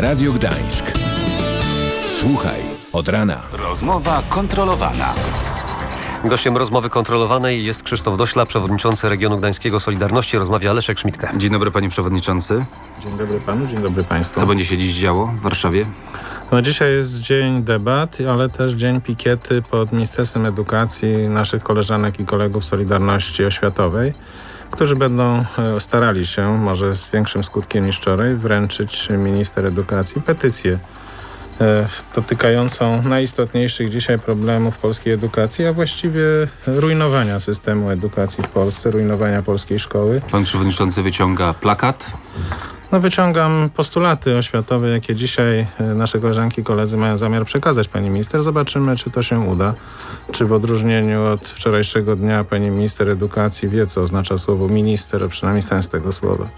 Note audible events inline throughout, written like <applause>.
Radio Gdańsk. Słuchaj od rana. Rozmowa kontrolowana. Gościem rozmowy kontrolowanej jest Krzysztof Dośla, przewodniczący regionu gdańskiego Solidarności. Rozmawia Leszek Szmitkę. Dzień dobry panie przewodniczący. Dzień dobry panu, dzień dobry państwu. Co będzie się dziś działo w Warszawie? No dzisiaj jest dzień debat, ale też dzień pikiety pod Ministerstwem Edukacji naszych koleżanek i kolegów Solidarności Oświatowej, którzy będą e, starali się, może z większym skutkiem niż wczoraj, wręczyć minister edukacji petycję e, dotykającą najistotniejszych dzisiaj problemów polskiej edukacji, a właściwie rujnowania systemu edukacji w Polsce, rujnowania polskiej szkoły. Pan przewodniczący wyciąga plakat. No wyciągam postulaty oświatowe, jakie dzisiaj e, nasze koleżanki i koledzy mają zamiar przekazać pani minister. Zobaczymy, czy to się uda. Czy w odróżnieniu od wczorajszego dnia pani minister edukacji wie, co oznacza słowo minister, a przynajmniej sens tego słowa.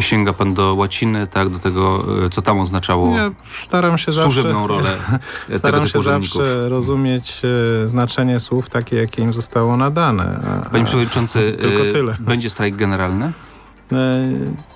Sięga pan do łaciny, tak, do tego, e, co tam oznaczało Ja staram się zawsze... służebną rolę <laughs> tego Staram się zawsze rozumieć e, znaczenie słów takie, jakie im zostało nadane. A, Panie przewodniczący, tylko e, tyle. będzie strajk generalny? E,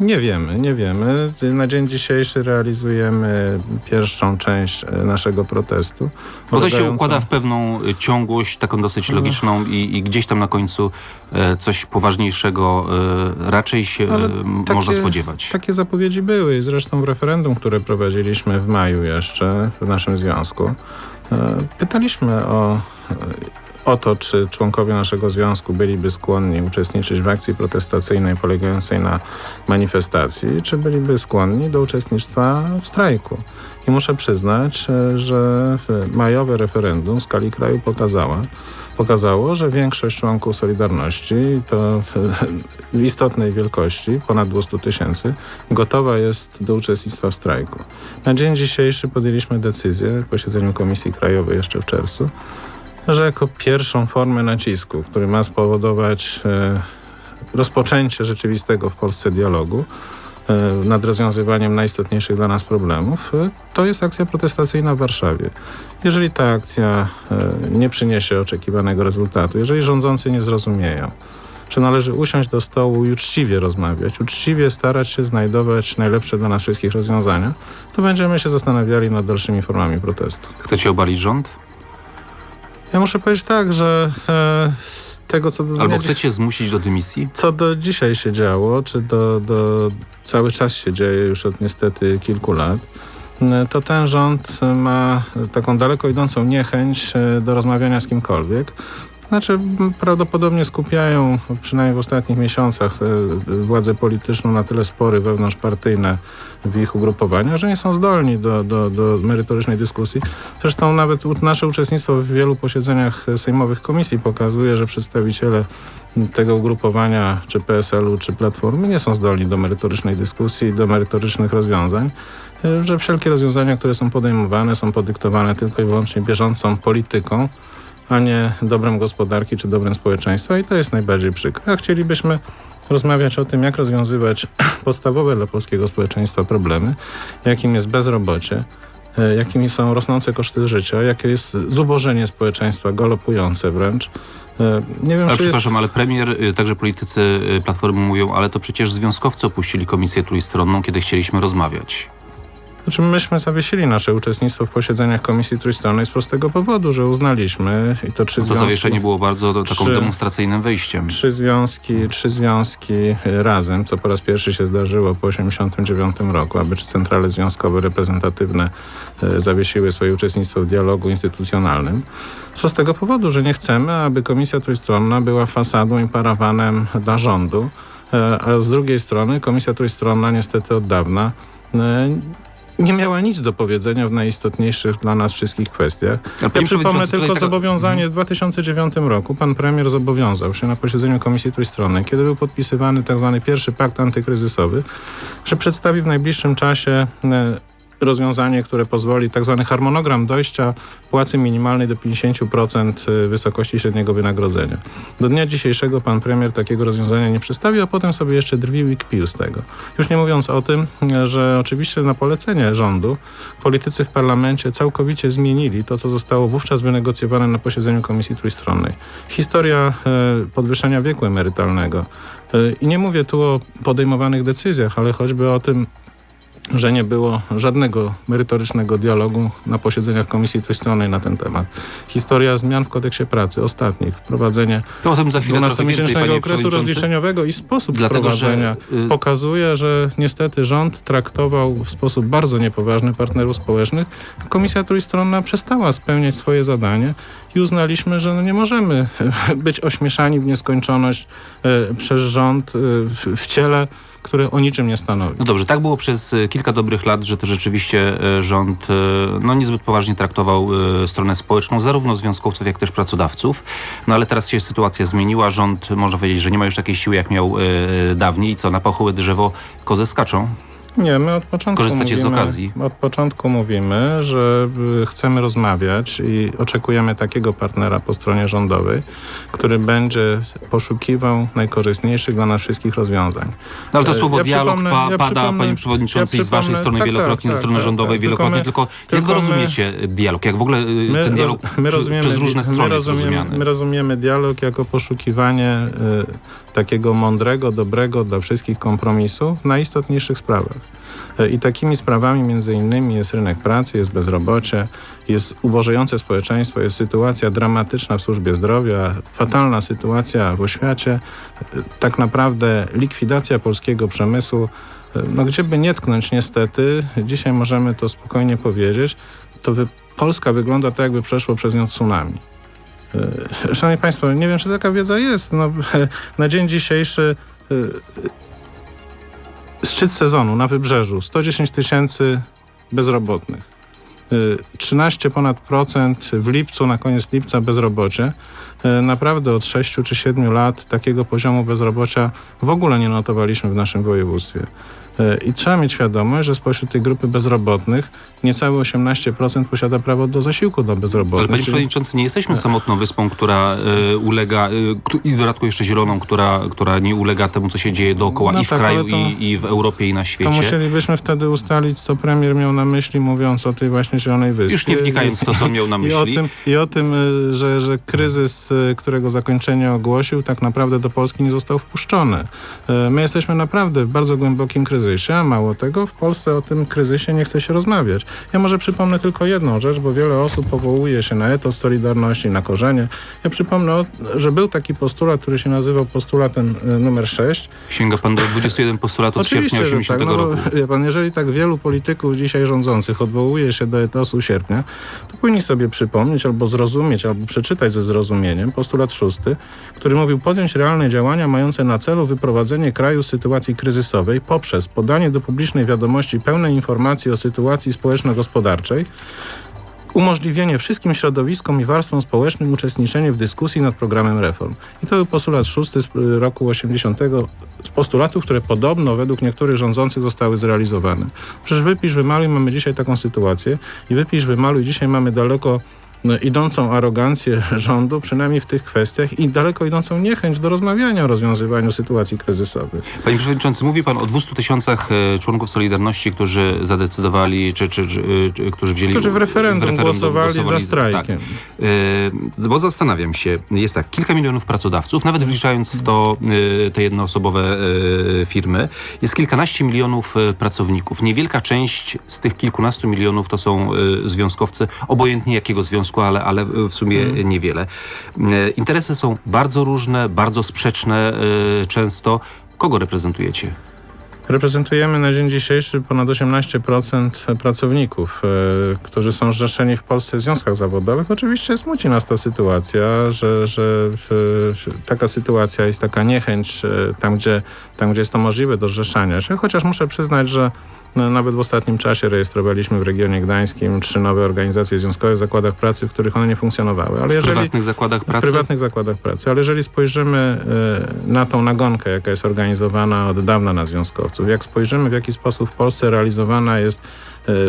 Nie wiemy, nie wiemy. Na dzień dzisiejszy realizujemy pierwszą część e, naszego protestu. Bo to się układa w pewną e, ciągłość, taką dosyć Mhm. logiczną i, i gdzieś tam na końcu coś poważniejszego raczej się takie- można spodziewać. Takie zapowiedzi były i zresztą w referendum, które prowadziliśmy w maju jeszcze w naszym związku, pytaliśmy o, o to, czy członkowie naszego związku byliby skłonni uczestniczyć w akcji protestacyjnej polegającej na manifestacji, czy byliby skłonni do uczestnictwa w strajku. I muszę przyznać, że majowe referendum w skali kraju pokazała, pokazało, że większość członków Solidarności, to w istotnej wielkości, ponad 200 tysięcy, gotowa jest do uczestnictwa w strajku. Na dzień dzisiejszy podjęliśmy decyzję w posiedzeniu Komisji Krajowej jeszcze w czerwcu, że jako pierwszą formę nacisku, który ma spowodować e, rozpoczęcie rzeczywistego w Polsce dialogu e, nad rozwiązywaniem najistotniejszych dla nas problemów, e, to jest akcja protestacyjna w Warszawie. Jeżeli ta akcja nie przyniesie oczekiwanego rezultatu, jeżeli rządzący nie zrozumieją, że należy usiąść do stołu i uczciwie rozmawiać, uczciwie starać się znajdować najlepsze dla nas wszystkich rozwiązania, to będziemy się zastanawiali nad dalszymi formami protestu. Chcecie obalić rząd? Ja muszę powiedzieć tak, że e, z tego, co do Albo chcecie zmusić do dymisji? co do dzisiaj się działo, czy do, do cały czas się dzieje już od niestety kilku lat, to ten rząd ma taką daleko idącą niechęć e, do rozmawiania z kimkolwiek. Znaczy prawdopodobnie skupiają, przynajmniej w ostatnich miesiącach, e, władze polityczną na tyle spory wewnątrzpartyjne w ich ugrupowaniach, że nie są zdolni do, do, do merytorycznej dyskusji. Zresztą nawet nasze uczestnictwo w wielu posiedzeniach sejmowych komisji pokazuje, że przedstawiciele tego ugrupowania, czy PSL-u, czy Platformy nie są zdolni do merytorycznej dyskusji, do merytorycznych rozwiązań, y, że wszelkie rozwiązania, które są podejmowane, są podyktowane tylko i wyłącznie bieżącą polityką, a nie dobrem gospodarki czy dobrem społeczeństwa i to jest najbardziej przykre. A chcielibyśmy rozmawiać o tym, jak rozwiązywać <clears throat> podstawowe dla polskiego społeczeństwa problemy, jakim jest bezrobocie, y, jakimi są rosnące koszty życia, jakie jest zubożenie społeczeństwa, galopujące wręcz. Y, Nie wiem, Ale czy jest... przepraszam, ale premier, y, także politycy y, Platformy mówią, ale to przecież związkowcy opuścili komisję trójstronną, kiedy chcieliśmy rozmawiać. Znaczy myśmy zawiesili nasze uczestnictwo w posiedzeniach Komisji Trójstronnej z prostego powodu, że uznaliśmy i to trzy To związki, zawieszenie było bardzo do, taką Trzy- demonstracyjnym wejściem. trzy związki, trzy związki y, razem, co po raz pierwszy się zdarzyło po 1989 roku, aby czy centrale związkowe reprezentatywne y, zawiesiły swoje uczestnictwo w dialogu instytucjonalnym. Z prostego powodu, że nie chcemy, aby Komisja Trójstronna była fasadą i parawanem dla rządu, y, a z drugiej strony Komisja Trójstronna niestety od dawna nie miała nic do powiedzenia w najistotniejszych dla nas wszystkich kwestiach. Ja przypomnę tylko taka- zobowiązanie w 2009 roku. Pan premier zobowiązał się na posiedzeniu Komisji Trójstronnej, kiedy był podpisywany tzw. pierwszy pakt antykryzysowy, że przedstawi w najbliższym czasie e, rozwiązanie, które pozwoli tak zwany harmonogram dojścia płacy minimalnej do 50% wysokości średniego wynagrodzenia. Do dnia dzisiejszego pan premier takiego rozwiązania nie przedstawił, a potem sobie jeszcze drwił i kpił z tego. Już nie mówiąc o tym, że oczywiście na polecenie rządu politycy w parlamencie całkowicie zmienili to, co zostało wówczas wynegocjowane na posiedzeniu Komisji Trójstronnej. Historia e, podwyższenia wieku emerytalnego. I nie mówię tu o podejmowanych decyzjach, ale choćby o tym, że nie było żadnego merytorycznego dialogu na posiedzeniach Komisji Trójstronnej na ten temat. Historia zmian w kodeksie pracy, ostatnich, wprowadzenie To o tym za chwilę trochę więcej, dwunastomiesięcznego panie okresu przewodniczący. rozliczeniowego i sposób Dlatego, że, wprowadzenia y, pokazuje, że niestety rząd traktował w sposób bardzo niepoważny partnerów społecznych. Komisja Trójstronna przestała spełniać swoje zadanie i uznaliśmy, że no nie możemy <laughs> być ośmieszani w nieskończoność e, przez rząd e, w ciele, które o niczym nie stanowi. No dobrze, tak było przez e, kilka dobrych lat, że to rzeczywiście e, rząd e, no, niezbyt poważnie traktował stronę społeczną, zarówno związkowców, jak też pracodawców. No ale teraz się sytuacja zmieniła. Rząd, można powiedzieć, że nie ma już takiej siły, jak miał dawniej. Co, na pachołe drzewo kozę skaczą? Nie, my od początku Korzystacie z mówimy, okazji. Od początku mówimy, że y, chcemy rozmawiać i oczekujemy takiego partnera po stronie rządowej, który będzie poszukiwał najkorzystniejszych dla nas wszystkich rozwiązań. No ale to E, słowo ja dialog pa, ja pada, panie przewodniczący, ja i z waszej strony tak, wielokrotnie, tak, ze strony tak, rządowej tak, wielokrotnie. tylko Tylko, my- jak wy tylko my- rozumiecie dialog? Jak w ogóle e, My, ten dialog my rozumiemy, przez różne my strony jest rozumiemy, rozumiany? my rozumiemy dialog jako poszukiwanie y, takiego mądrego, dobrego dla wszystkich kompromisu w najistotniejszych sprawach. Y, I takimi sprawami między innymi jest rynek pracy, jest bezrobocie, jest ubożejące społeczeństwo, jest sytuacja dramatyczna w służbie zdrowia, fatalna sytuacja w oświacie, y, tak naprawdę likwidacja polskiego przemysłu. Y, No gdzie by nie tknąć niestety, dzisiaj możemy to spokojnie powiedzieć, to Polska wygląda tak, jakby przeszło przez nią tsunami. E, Szanowni Państwo, nie wiem, czy taka wiedza jest. No, <laughs> na dzień dzisiejszy e, szczyt sezonu na wybrzeżu 110 tysięcy bezrobotnych. E, 13 ponad procent w lipcu, na koniec lipca bezrobocie. E, Naprawdę od 6 czy 7 lat takiego poziomu bezrobocia w ogóle nie notowaliśmy w naszym województwie. E, I trzeba mieć świadomość, że spośród tej grupy bezrobotnych niecałe 18% posiada prawo do zasiłku dla bezrobotnych. Ale panie czyli- przewodniczący, nie jesteśmy samotną wyspą, która e, ulega, któ- i w dodatku jeszcze zieloną, która, która nie ulega temu, co się dzieje dookoła No i w tak, kraju, to- i, i w Europie, i na To świecie. musielibyśmy wtedy ustalić, co premier miał na myśli, mówiąc o tej właśnie Zielonej Wyspie. Już nie wnikając w to, co miał na I o myśli. tym, i o tym y, że, że kryzys, y, którego zakończenie ogłosił, tak naprawdę do Polski nie został wpuszczony. Y, My jesteśmy naprawdę w bardzo głębokim kryzysie, a mało tego, w Polsce o tym kryzysie nie chce się rozmawiać. Ja może przypomnę tylko jedną rzecz, bo wiele osób powołuje się na etos Solidarności, na korzenie. Ja przypomnę, że był taki postulat, który się nazywał postulatem numer 6, Sięga pan do 21 postulatów sierpnia Oczywiście, że 80 tak. No, roku. <laughs> wie pan, jeżeli tak wielu polityków dzisiaj rządzących odwołuje się do etosu sierpnia, to powinni sobie przypomnieć albo zrozumieć, albo przeczytać ze zrozumieniem postulat szósty, który mówił podjąć realne działania mające na celu wyprowadzenie kraju z sytuacji kryzysowej poprzez podanie do publicznej wiadomości pełnej informacji o sytuacji społeczno-gospodarczej, umożliwienie wszystkim środowiskom i warstwom społecznym uczestniczenie w dyskusji nad programem reform. I to był postulat szósty z y, roku 80, z postulatów, które podobno według niektórych rządzących zostały zrealizowane. Przecież wypisz, wymaluj, mamy dzisiaj taką sytuację i wypisz, wymaluj, dzisiaj mamy daleko idącą arogancję rządu, przynajmniej w tych kwestiach i daleko idącą niechęć do rozmawiania o rozwiązywaniu sytuacji kryzysowych. Panie przewodniczący, mówi pan o 200 tysiącach e, członków Solidarności, którzy zadecydowali, czy, czy, czy, e, którzy wzięli Którzy w referendum, głosowali, za Tak. strajkiem. E, Bo zastanawiam się, jest tak, kilka milionów pracodawców, nawet wliczając w to te jednoosobowe firmy, jest kilkanaście milionów pracowników. Niewielka część z tych kilkunastu milionów to są związkowcy, obojętnie jakiego związku, ale, ale w sumie niewiele. E, Interesy są bardzo różne, bardzo sprzeczne e, często. Kogo reprezentujecie? Reprezentujemy na dzień dzisiejszy ponad 18% pracowników, e, którzy są zrzeszeni w Polsce w związkach zawodowych. Oczywiście smuci nas ta sytuacja, że, że w, taka sytuacja jest taka niechęć e, tam gdzie, tam, gdzie jest to możliwe do zrzeszania się. Chociaż muszę przyznać, że nawet w ostatnim czasie rejestrowaliśmy w regionie gdańskim trzy nowe organizacje związkowe w zakładach pracy, w których one nie funkcjonowały. Ale W jeżeli, prywatnych zakładach w pracy? prywatnych zakładach pracy. Ale jeżeli spojrzymy e, na tą nagonkę, jaka jest organizowana od dawna na związkowców, jak spojrzymy w jaki sposób w Polsce realizowana jest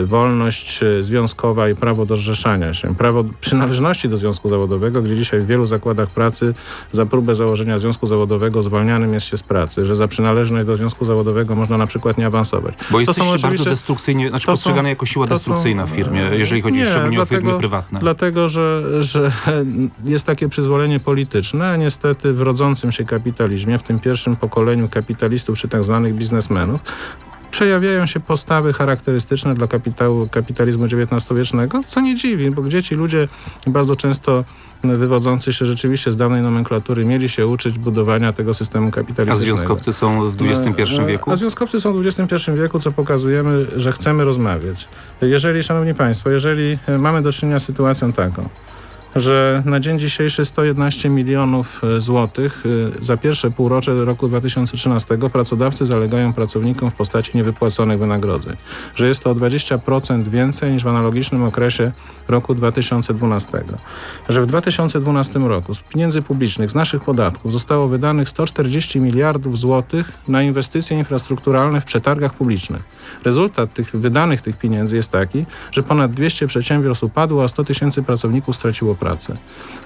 wolność e, związkowa i prawo do zrzeszania się, prawo przynależności do związku zawodowego, gdzie dzisiaj w wielu zakładach pracy za próbę założenia związku zawodowego zwalnianym jest się z pracy, że za przynależność do związku zawodowego można na przykład nie awansować. Bo To są bardzo oczywiście- destrukcyjnie, znaczy postrzegane jako siła to są- destrukcyjna w firmie, jeżeli chodzi nie, szczególnie o firmy dlatego- prywatne. Dlatego, że, że <laughs> jest takie przyzwolenie polityczne, a niestety w rodzącym się kapitalizmie, w tym pierwszym pokoleniu kapitalistów czy tak zwanych biznesmenów, przejawiają się postawy charakterystyczne dla kapitału, kapitalizmu XIX-wiecznego, co nie dziwi, bo gdzie ci ludzie bardzo często wywodzący się rzeczywiście z dawnej nomenklatury mieli się uczyć budowania tego systemu A kapitalistycznego. związkowcy są w XXI E, wieku? A związkowcy są w XXI wieku, co pokazujemy, że chcemy rozmawiać. Jeżeli, szanowni państwo, jeżeli mamy do czynienia z sytuacją taką, że na dzień dzisiejszy 111 milionów e, złotych e, za pierwsze półrocze roku 2013 pracodawcy zalegają pracownikom w postaci niewypłaconych wynagrodzeń. Że jest to o 20% więcej niż w analogicznym okresie roku 2012. Że w 2012 roku z pieniędzy publicznych, z naszych podatków zostało wydanych 140 miliardów złotych na inwestycje infrastrukturalne w przetargach publicznych. Rezultat tych wydanych tych pieniędzy jest taki, że ponad 200 przedsiębiorstw upadło, a 100 tysięcy pracowników straciło pracę.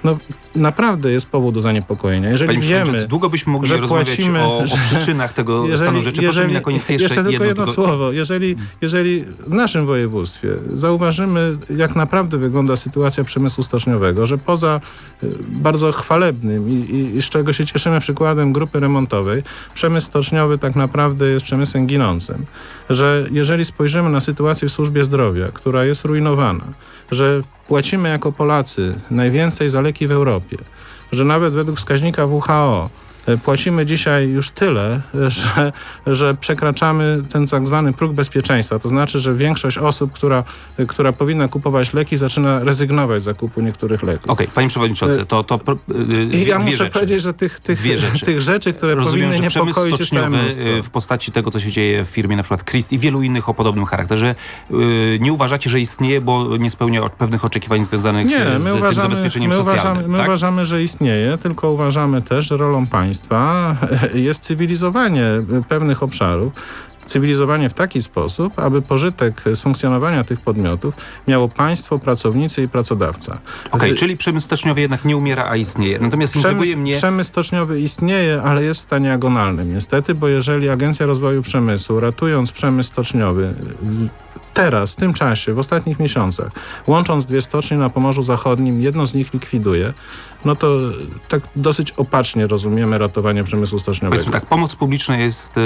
No naprawdę jest powód do zaniepokojenia. Jeżeli Panie wiemy, długo byśmy mogli że rozmawiać płacimy- o, o że- przyczynach tego <laughs> stanu rzeczy. Proszę mi na koniec jeszcze, tylko jedno, jedno słowo. Jeżeli, jeżeli w naszym województwie zauważymy, jak naprawdę wygląda sytuacja przemysłu stoczniowego, że poza y, bardzo chwalebnym i, i, i z czego się cieszymy przykładem grupy remontowej, przemysł stoczniowy tak naprawdę jest przemysłem ginącym. Że jeżeli spojrzymy na sytuację w służbie zdrowia, która jest rujnowana, że płacimy jako Polacy najwięcej za leki w Europie, że nawet według wskaźnika WHO płacimy dzisiaj już tyle, e, że, że przekraczamy ten tak zwany próg bezpieczeństwa. To znaczy, że większość osób, która, e, która powinna kupować leki, zaczyna rezygnować z zakupu niektórych leków. Okej, panie przewodniczący, to, to pro- y, I ja muszę rzeczy. powiedzieć, że tych, tych, Dwie rzeczy. tych rzeczy, które Rozumiem, powinny że niepokoić stoczniowy w postaci tego, co się dzieje w firmie na przykład Christ i wielu innych o podobnym charakterze, y, nie uważacie, że istnieje, bo nie spełnia pewnych oczekiwań związanych Nie, z my tym uważamy, zabezpieczeniem my, socjalnym. uważamy, my tak? uważamy, że istnieje, tylko uważamy też, że rolą państwa <laughs> jest cywilizowanie pewnych obszarów. Cywilizowanie w taki sposób, aby pożytek z funkcjonowania tych podmiotów miało państwo, pracownicy i pracodawca. Okej, Wy- czyli przemysł stoczniowy jednak nie umiera, a istnieje. Natomiast Przemysł, mnie... przemysł stoczniowy istnieje, ale jest w stanie agonalnym niestety, bo jeżeli Agencja Rozwoju Przemysłu, ratując przemysł stoczniowy teraz, w tym czasie, w ostatnich miesiącach, łącząc dwie stocznie na Pomorzu Zachodnim, jedną z nich likwiduje, no to tak dosyć opacznie rozumiemy ratowanie przemysłu stoczniowego. Powiedzmy tak, pomoc publiczna jest y,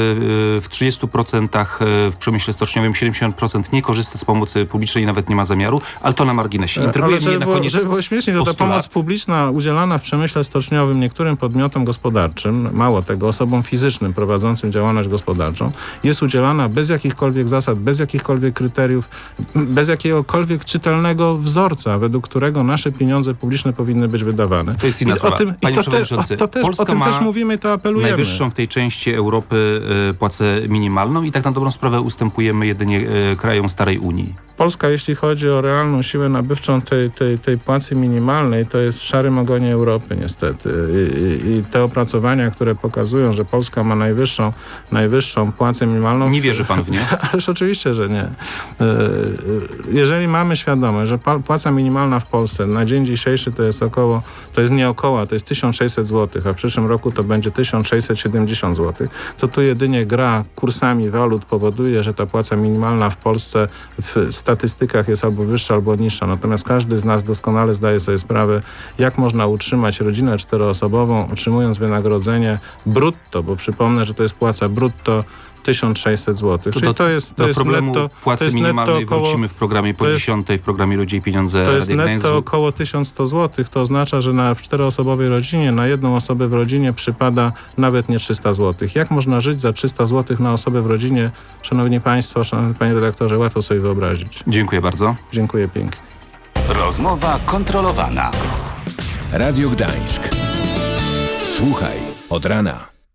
w 30% w przemyśle stoczniowym, 70% nie korzysta z pomocy publicznej i nawet nie ma zamiaru, ale to na marginesie. Intryguje Ale żeby mnie na było, koniec żeby było śmiesznie, to ta pomoc publiczna udzielana w przemyśle stoczniowym niektórym podmiotom gospodarczym, mało tego, osobom fizycznym prowadzącym działalność gospodarczą, jest udzielana bez jakichkolwiek zasad, bez jakichkolwiek kryteriów, bez jakiegokolwiek czytelnego wzorca, według którego nasze pieniądze publiczne powinny być wydawane. To jest inna o sprawa. tym, Panie to, te, przewodniczący, o, to też, o Polska tym ma też mówimy to apelujemy. najwyższą w tej części Europy y, płacę minimalną i tak na dobrą sprawę ustępujemy jedynie y, krajom starej Unii. Polska, jeśli chodzi o realną siłę nabywczą tej, tej, tej płacy minimalnej, to jest w szarym ogonie Europy niestety. I, i, I te opracowania, które pokazują, że Polska ma najwyższą, najwyższą płacę minimalną... Nie wierzy pan w nie? <laughs> Ależ oczywiście, że nie. E, e, Jeżeli mamy świadomość, że płaca minimalna w Polsce na dzień dzisiejszy to jest około, to jest nie około, to jest 1600 zł, a w przyszłym roku to będzie 1670 zł, to tu jedynie gra kursami walut powoduje, że ta płaca minimalna w Polsce w statystykach jest albo wyższa, albo niższa. Natomiast każdy z nas doskonale zdaje sobie sprawę, jak można utrzymać rodzinę czteroosobową, otrzymując wynagrodzenie brutto, bo przypomnę, że to jest płaca brutto 1600 zł. Czyli do, to jest, to do jest problemu netto, to płacy jest minimalnej netto około, wrócimy w programie po to jest- 10 w programie Ludzie i Pieniądze to jest netto Gdańsk. około 1100 zł. To oznacza, że na czteroosobowej rodzinie, na jedną osobę w rodzinie przypada nawet nie 300 zł. Jak można żyć za 300 zł na osobę w rodzinie? Szanowni Państwo, Szanowny Panie Redaktorze, łatwo sobie wyobrazić. Dziękuję bardzo. Dziękuję pięknie. Rozmowa kontrolowana. Radio Gdańsk. Słuchaj od rana.